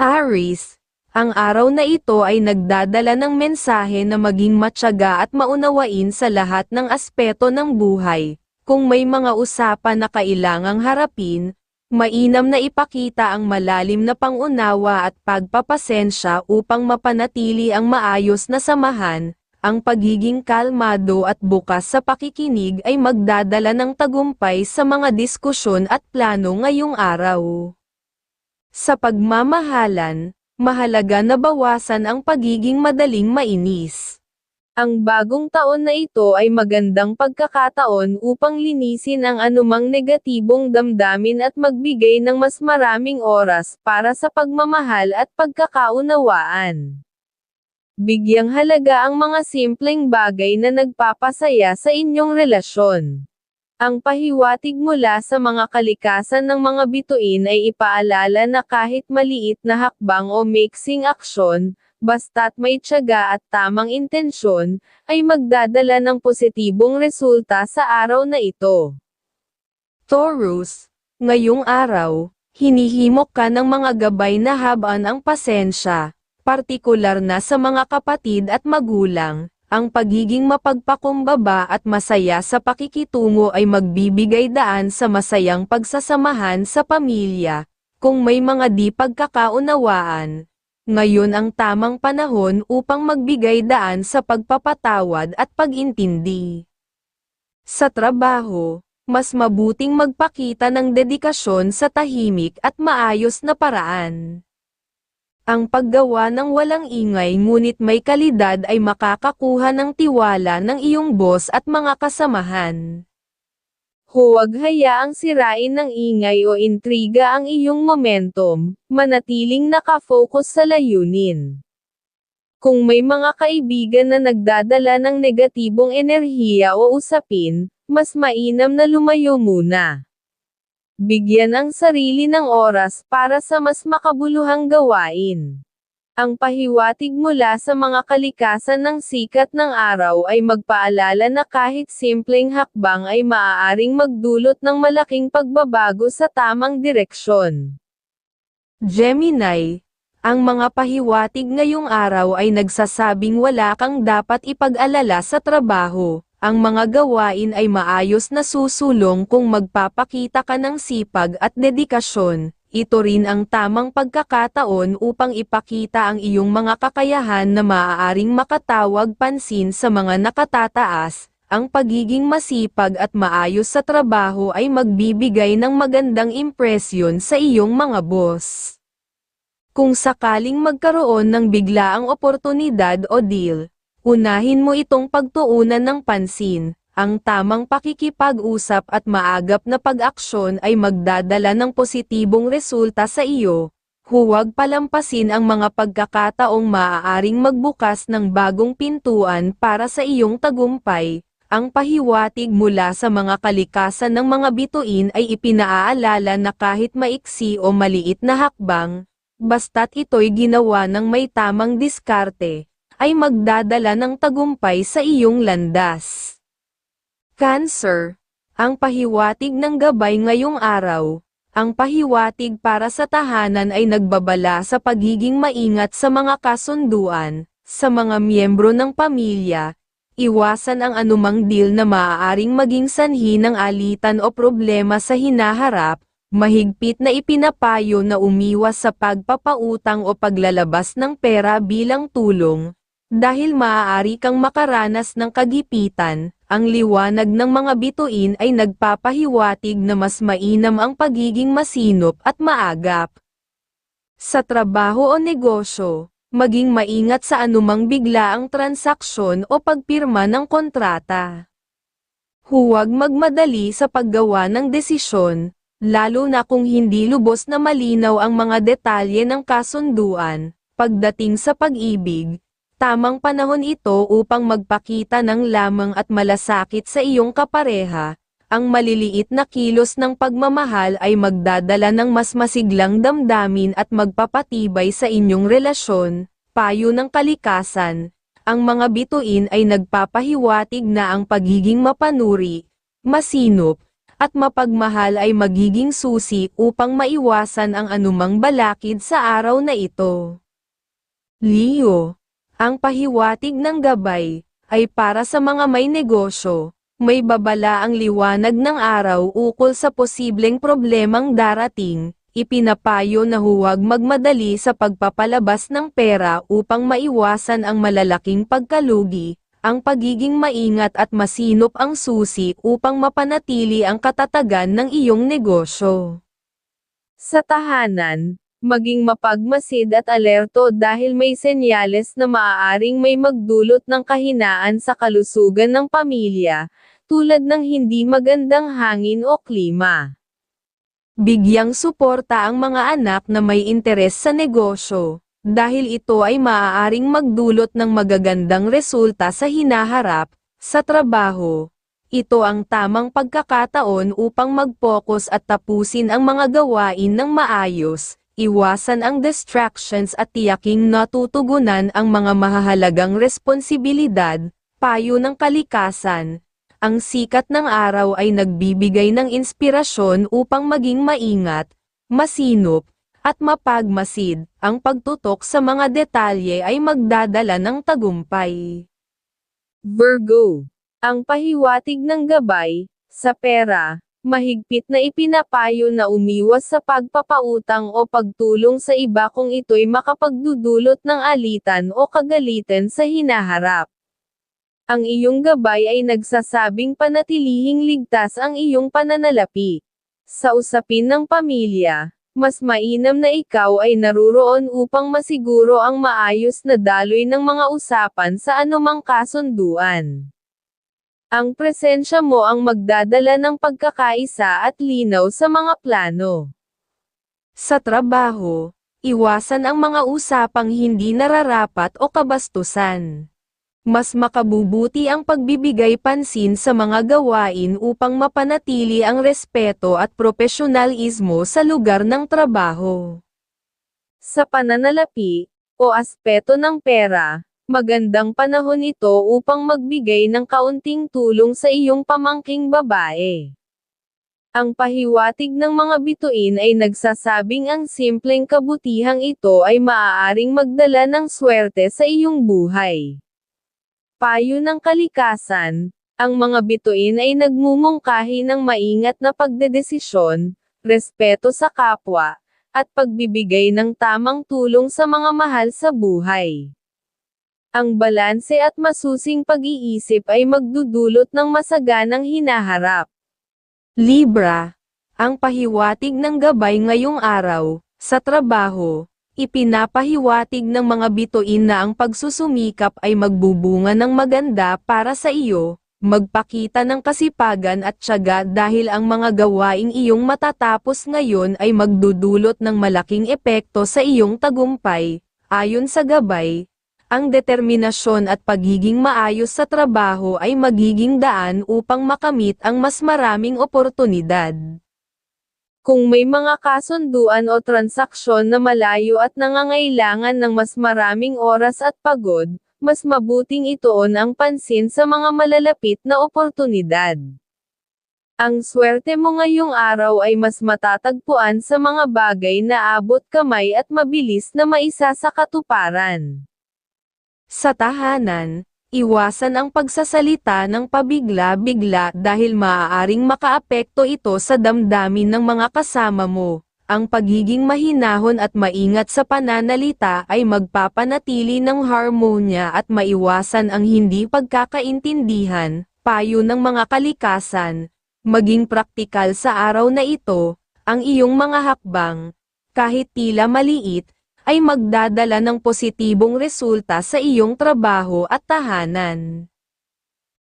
Aries, ang araw na ito ay nagdadala ng mensahe na maging matyaga at maunawain sa lahat ng aspeto ng buhay. Kung may mga usapan na kailangang harapin, mainam na ipakita ang malalim na pangunawa at pagpapasensya upang mapanatili ang maayos na samahan. Ang pagiging kalmado at bukas sa pakikinig ay magdadala ng tagumpay sa mga diskusyon at plano ngayong araw. Sa pagmamahalan, mahalaga na bawasan ang pagiging madaling mainis. Ang bagong taon na ito ay magandang pagkakataon upang linisin ang anumang negatibong damdamin at magbigay ng mas maraming oras para sa pagmamahal at pagkakaunawaan. Bigyang halaga ang mga simpleng bagay na nagpapasaya sa inyong relasyon. Ang pahiwatig mula sa mga kalikasan ng mga bituin ay ipaalala na kahit maliit na hakbang o mixing aksyon, basta't may tiyaga at tamang intensyon, ay magdadala ng positibong resulta sa araw na ito. Taurus, ngayong araw, hinihimok ka ng mga gabay na habaan ang pasensya, partikular na sa mga kapatid at magulang, ang pagiging mapagpakumbaba at masaya sa pakikitungo ay magbibigay daan sa masayang pagsasamahan sa pamilya. Kung may mga di pagkakaunawaan, ngayon ang tamang panahon upang magbigay daan sa pagpapatawad at pag-intindi. Sa trabaho, mas mabuting magpakita ng dedikasyon sa tahimik at maayos na paraan. Ang paggawa ng walang ingay ngunit may kalidad ay makakakuha ng tiwala ng iyong boss at mga kasamahan. Huwag hayaang sirain ng ingay o intriga ang iyong momentum, manatiling nakafocus sa layunin. Kung may mga kaibigan na nagdadala ng negatibong enerhiya o usapin, mas mainam na lumayo muna. Bigyan ang sarili ng oras para sa mas makabuluhang gawain. Ang pahiwatig mula sa mga kalikasan ng sikat ng araw ay magpaalala na kahit simpleng hakbang ay maaaring magdulot ng malaking pagbabago sa tamang direksyon. Gemini, ang mga pahiwatig ngayong araw ay nagsasabing wala kang dapat ipag-alala sa trabaho. Ang mga gawain ay maayos na susulong kung magpapakita ka ng sipag at dedikasyon, ito rin ang tamang pagkakataon upang ipakita ang iyong mga kakayahan na maaaring makatawag pansin sa mga nakatataas. Ang pagiging masipag at maayos sa trabaho ay magbibigay ng magandang impresyon sa iyong mga boss. Kung sakaling magkaroon ng biglaang oportunidad o deal, unahin mo itong pagtuunan ng pansin, ang tamang pakikipag-usap at maagap na pag-aksyon ay magdadala ng positibong resulta sa iyo. Huwag palampasin ang mga pagkakataong maaaring magbukas ng bagong pintuan para sa iyong tagumpay. Ang pahiwatig mula sa mga kalikasan ng mga bituin ay ipinaaalala na kahit maiksi o maliit na hakbang, basta't ito'y ginawa ng may tamang diskarte, ay magdadala ng tagumpay sa iyong landas. Cancer. Ang pahiwatig ng gabay ngayong araw. Ang pahiwatig para sa tahanan ay nagbabala sa pagiging maingat sa mga kasunduan, sa mga miyembro ng pamilya. Iwasan ang anumang deal na maaaring maging sanhi ng alitan o problema sa hinaharap. Mahigpit na ipinapayo na umiwas sa pagpapautang o paglalabas ng pera bilang tulong, dahil maaari kang makaranas ng kagipitan, ang liwanag ng mga bituin ay nagpapahiwatig na mas mainam ang pagiging masinop at maagap. Sa trabaho o negosyo, maging maingat sa anumang biglaang transaksyon o pagpirma ng kontrata. Huwag magmadali sa paggawa ng desisyon, lalo na kung hindi lubos na malinaw ang mga detalye ng kasunduan, pagdating sa pag-ibig, Tamang panahon ito upang magpakita ng lamang at malasakit sa iyong kapareha. Ang maliliit na kilos ng pagmamahal ay magdadala ng mas masiglang damdamin at magpapatibay sa inyong relasyon. Payo ng kalikasan. Ang mga bituin ay nagpapahiwatig na ang pagiging mapanuri, masinop, at mapagmahal ay magiging susi upang maiwasan ang anumang balakid sa araw na ito. Leo, ang pahiwatig ng gabay, ay para sa mga may negosyo, may babala ang liwanag ng araw ukol sa posibleng problemang darating, ipinapayo na huwag magmadali sa pagpapalabas ng pera upang maiwasan ang malalaking pagkalugi, ang pagiging maingat at masinop ang susi upang mapanatili ang katatagan ng iyong negosyo. Sa tahanan, maging mapagmasid at alerto dahil may senyales na maaaring may magdulot ng kahinaan sa kalusugan ng pamilya, tulad ng hindi magandang hangin o klima. Bigyang suporta ang mga anak na may interes sa negosyo, dahil ito ay maaaring magdulot ng magagandang resulta sa hinaharap, sa trabaho. Ito ang tamang pagkakataon upang mag-focus at tapusin ang mga gawain ng maayos, iwasan ang distractions at tiyaking natutugunan ang mga mahahalagang responsibilidad, payo ng kalikasan. Ang sikat ng araw ay nagbibigay ng inspirasyon upang maging maingat, masinop, at mapagmasid. Ang pagtutok sa mga detalye ay magdadala ng tagumpay. Virgo, ang pahiwatig ng gabay, sa pera, mahigpit na ipinapayo na umiwas sa pagpapautang o pagtulong sa iba kung ito'y makapagdudulot ng alitan o kagalitan sa hinaharap. Ang iyong gabay ay nagsasabing panatilihing ligtas ang iyong pananalapi. Sa usapin ng pamilya, mas mainam na ikaw ay naruroon upang masiguro ang maayos na daloy ng mga usapan sa anumang kasunduan. Ang presensya mo ang magdadala ng pagkakaisa at linaw sa mga plano. Sa trabaho, iwasan ang mga usapang hindi nararapat o kabastusan. Mas makabubuti ang pagbibigay pansin sa mga gawain upang mapanatili ang respeto at profesionalismo sa lugar ng trabaho. Sa pananalapi, o aspeto ng pera, magandang panahon ito upang magbigay ng kaunting tulong sa iyong pamangking babae. Ang pahiwatig ng mga bituin ay nagsasabing ang simpleng kabutihang ito ay maaaring magdala ng swerte sa iyong buhay. Payo ng kalikasan, ang mga bituin ay nagmumungkahi ng maingat na pagdedesisyon, respeto sa kapwa, at pagbibigay ng tamang tulong sa mga mahal sa buhay. Ang balanse at masusing pag-iisip ay magdudulot ng masaganang hinaharap. Libra, ang pahiwatig ng gabay ngayong araw, sa trabaho, Ipinapahiwatig ng mga bituin na ang pagsusumikap ay magbubunga ng maganda para sa iyo, magpakita ng kasipagan at tiyaga dahil ang mga gawaing iyong matatapos ngayon ay magdudulot ng malaking epekto sa iyong tagumpay. Ayon sa gabay, ang determinasyon at pagiging maayos sa trabaho ay magiging daan upang makamit ang mas maraming oportunidad. Kung may mga kasunduan o transaksyon na malayo at nangangailangan ng mas maraming oras at pagod, mas mabuting ituon ang pansin sa mga malalapit na oportunidad. Ang swerte mo ngayong araw ay mas matatagpuan sa mga bagay na abot kamay at mabilis na maisa sa katuparan. Sa tahanan, Iwasan ang pagsasalita ng pabigla-bigla dahil maaaring makaapekto ito sa damdamin ng mga kasama mo. Ang pagiging mahinahon at maingat sa pananalita ay magpapanatili ng harmonya at maiwasan ang hindi pagkakaintindihan, payo ng mga kalikasan. Maging praktikal sa araw na ito, ang iyong mga hakbang, kahit tila maliit, ay magdadala ng positibong resulta sa iyong trabaho at tahanan.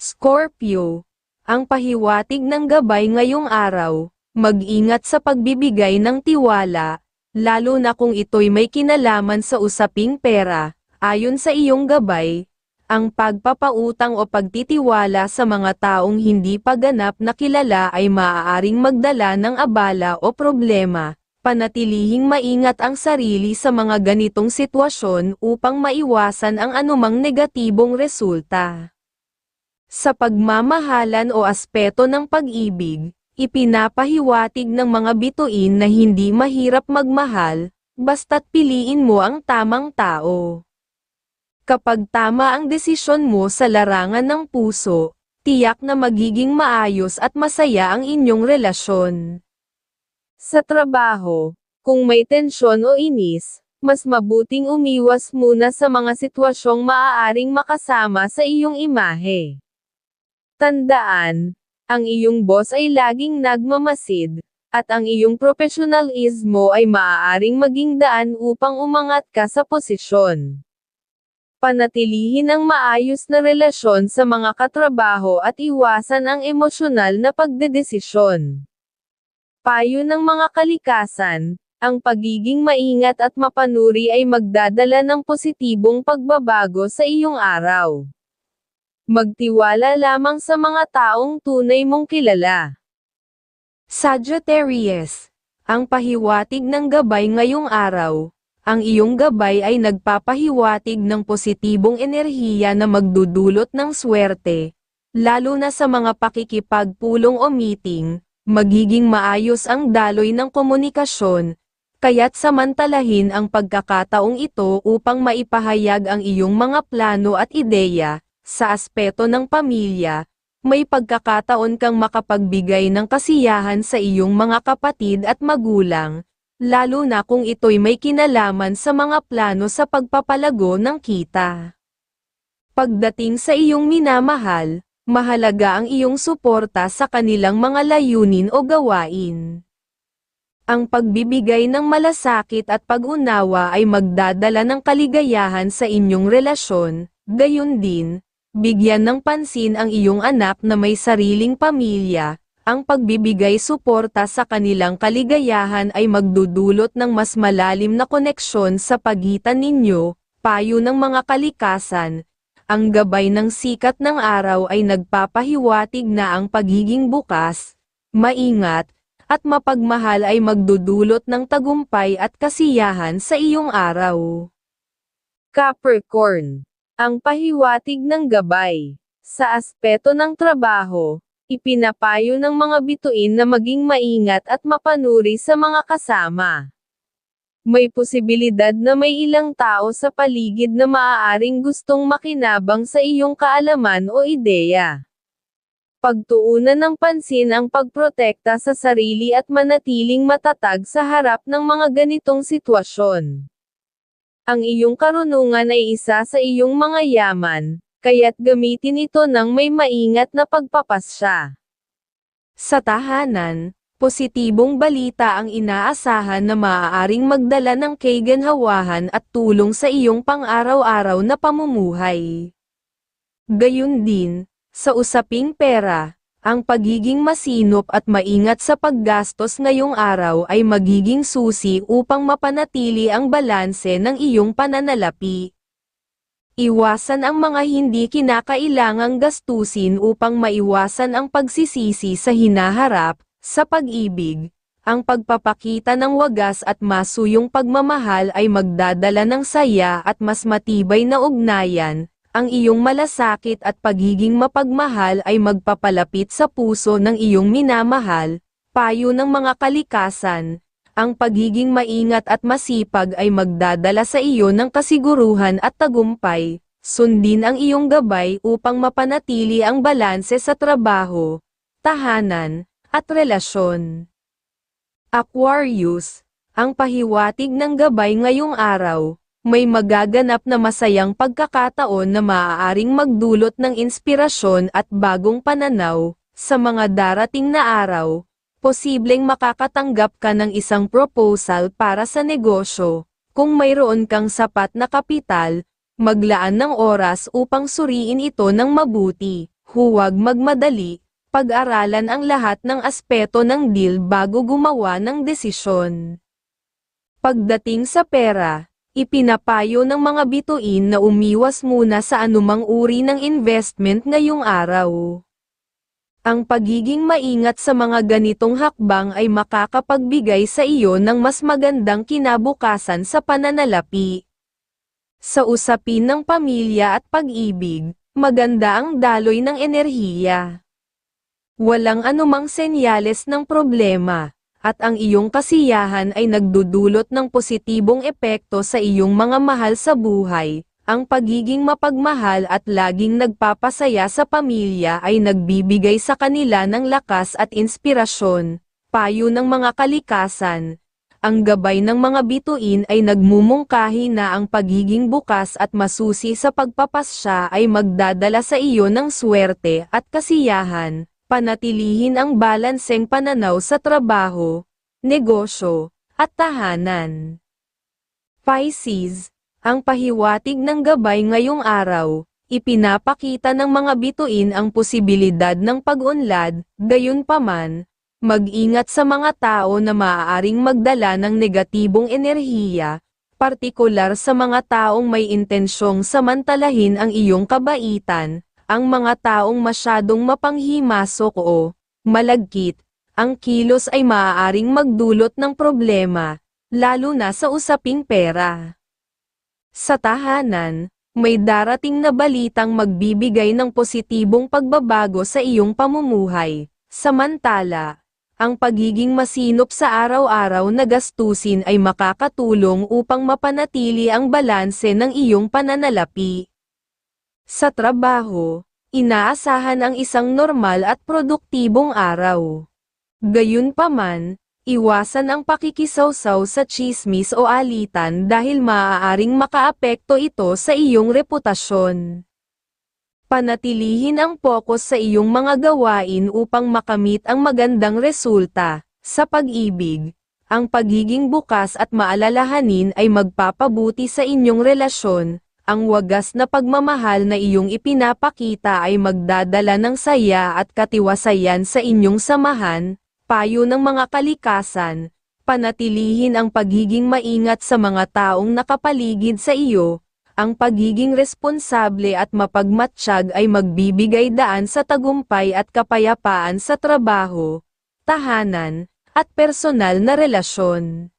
Scorpio, ang pahiwatig ng gabay ngayong araw, mag-ingat sa pagbibigay ng tiwala, lalo na kung ito'y may kinalaman sa usaping pera, ayon sa iyong gabay, ang pagpapautang o pagtitiwala sa mga taong hindi paganap na kilala ay maaaring magdala ng abala o problema, panatilihing maingat ang sarili sa mga ganitong sitwasyon upang maiwasan ang anumang negatibong resulta. Sa pagmamahalan o aspeto ng pag-ibig, Ipinapahiwatig ng mga bituin na hindi mahirap magmahal, basta't piliin mo ang tamang tao. Kapag tama ang desisyon mo sa larangan ng puso, tiyak na magiging maayos at masaya ang inyong relasyon. Sa trabaho, kung may tensyon o inis, mas mabuting umiwas muna sa mga sitwasyong maaaring makasama sa iyong imahe. Tandaan, ang iyong boss ay laging nagmamasid, at ang iyong profesionalismo ay maaaring maging daan upang umangat ka sa posisyon. Panatilihin ang maayos na relasyon sa mga katrabaho at iwasan ang emosyonal na pagdedesisyon. Payo ng mga kalikasan, ang pagiging maingat at mapanuri ay magdadala ng positibong pagbabago sa iyong araw. Magtiwala lamang sa mga taong tunay mong kilala. Sagittarius, ang pahiwatig ng gabay ngayong araw, ang iyong gabay ay nagpapahiwatig ng positibong enerhiya na magdudulot ng swerte, lalo na sa mga pakikipagpulong o meeting, magiging maayos ang daloy ng komunikasyon, kaya't samantalahin ang pagkakataong ito upang maipahayag ang iyong mga plano at ideya, sa aspeto ng pamilya, may pagkakataon kang makapagbigay ng kasiyahan sa iyong mga kapatid at magulang, lalo na kung ito'y may kinalaman sa mga plano sa pagpapalago ng kita. Pagdating sa iyong minamahal, mahalaga ang iyong suporta sa kanilang mga layunin o gawain. Ang pagbibigay ng malasakit at pag-unawa ay magdadala ng kaligayahan sa inyong relasyon, gayon din, bigyan ng pansin ang iyong anak na may sariling pamilya, ang pagbibigay suporta sa kanilang kaligayahan ay magdudulot ng mas malalim na koneksyon sa pagitan ninyo, payo ng mga kalikasan. Ang gabay ng sikat ng araw ay nagpapahiwatig na ang pagiging bukas, maingat, at mapagmahal ay magdudulot ng tagumpay at kasiyahan sa iyong araw. Capricorn ang pahiwatig ng gabay. Sa aspeto ng trabaho, ipinapayo ng mga bituin na maging maingat at mapanuri sa mga kasama. May posibilidad na may ilang tao sa paligid na maaaring gustong makinabang sa iyong kaalaman o ideya. Pagtuunan ng pansin ang pagprotekta sa sarili at manatiling matatag sa harap ng mga ganitong sitwasyon. Ang iyong karunungan ay isa sa iyong mga yaman, kaya't gamitin ito ng may maingat na pagpapasya. Sa tahanan, positibong balita ang inaasahan na maaaring magdala ng kaganhawahan at tulong sa iyong pang-araw-araw na pamumuhay. Gayun din, sa usaping pera, ang pagiging masinop at maingat sa paggastos ngayong araw ay magiging susi upang mapanatili ang balanse ng iyong pananalapi. Iwasan ang mga hindi kinakailangang gastusin upang maiwasan ang pagsisisi sa hinaharap, sa pag-ibig, ang pagpapakita ng wagas at masuyong pagmamahal ay magdadala ng saya at mas matibay na ugnayan, ang iyong malasakit at pagiging mapagmahal ay magpapalapit sa puso ng iyong minamahal, payo ng mga kalikasan, ang pagiging maingat at masipag ay magdadala sa iyo ng kasiguruhan at tagumpay, sundin ang iyong gabay upang mapanatili ang balanse sa trabaho, tahanan, at relasyon. Aquarius, ang pahiwatig ng gabay ngayong araw, may magaganap na masayang pagkakataon na maaaring magdulot ng inspirasyon at bagong pananaw, sa mga darating na araw, posibleng makakatanggap ka ng isang proposal para sa negosyo, kung mayroon kang sapat na kapital, maglaan ng oras upang suriin ito ng mabuti, huwag magmadali, pag-aralan ang lahat ng aspeto ng deal bago gumawa ng desisyon. Pagdating sa pera, Ipinapayo ng mga bituin na umiwas muna sa anumang uri ng investment ngayong araw. Ang pagiging maingat sa mga ganitong hakbang ay makakapagbigay sa iyo ng mas magandang kinabukasan sa pananalapi. Sa usapin ng pamilya at pag-ibig, maganda ang daloy ng enerhiya. Walang anumang senyales ng problema, at ang iyong kasiyahan ay nagdudulot ng positibong epekto sa iyong mga mahal sa buhay. Ang pagiging mapagmahal at laging nagpapasaya sa pamilya ay nagbibigay sa kanila ng lakas at inspirasyon. Payo ng mga kalikasan, ang gabay ng mga bituin ay nagmumungkahi na ang pagiging bukas at masusi sa pagpapasya ay magdadala sa iyo ng swerte at kasiyahan, panatilihin ang balanseng pananaw sa trabaho, negosyo, at tahanan. Pisces, ang pahiwatig ng gabay ngayong araw, ipinapakita ng mga bituin ang posibilidad ng pag-unlad, gayunpaman, Mag-ingat sa mga tao na maaaring magdala ng negatibong enerhiya, partikular sa mga taong may intensyong samantalahin ang iyong kabaitan, ang mga taong masyadong mapanghimasok o malagkit, ang kilos ay maaaring magdulot ng problema, lalo na sa usaping pera. Sa tahanan, may darating na balitang magbibigay ng positibong pagbabago sa iyong pamumuhay. Samantala, ang pagiging masinop sa araw-araw na gastusin ay makakatulong upang mapanatili ang balanse ng iyong pananalapi. Sa trabaho, inaasahan ang isang normal at produktibong araw. Gayunpaman, iwasan ang pakikisawsaw sa chismis o alitan dahil maaaring makaapekto ito sa iyong reputasyon. Panatilihin ang focus sa iyong mga gawain upang makamit ang magandang resulta. Sa pag-ibig, ang pagiging bukas at maalalahanin ay magpapabuti sa inyong relasyon. Ang wagas na pagmamahal na iyong ipinapakita ay magdadala ng saya at katiwasayan sa inyong samahan. Payo ng mga kalikasan, panatilihin ang pagiging maingat sa mga taong nakapaligid sa iyo, ang pagiging responsable at mapagmatsyag ay magbibigay daan sa tagumpay at kapayapaan sa trabaho, tahanan, at personal na relasyon.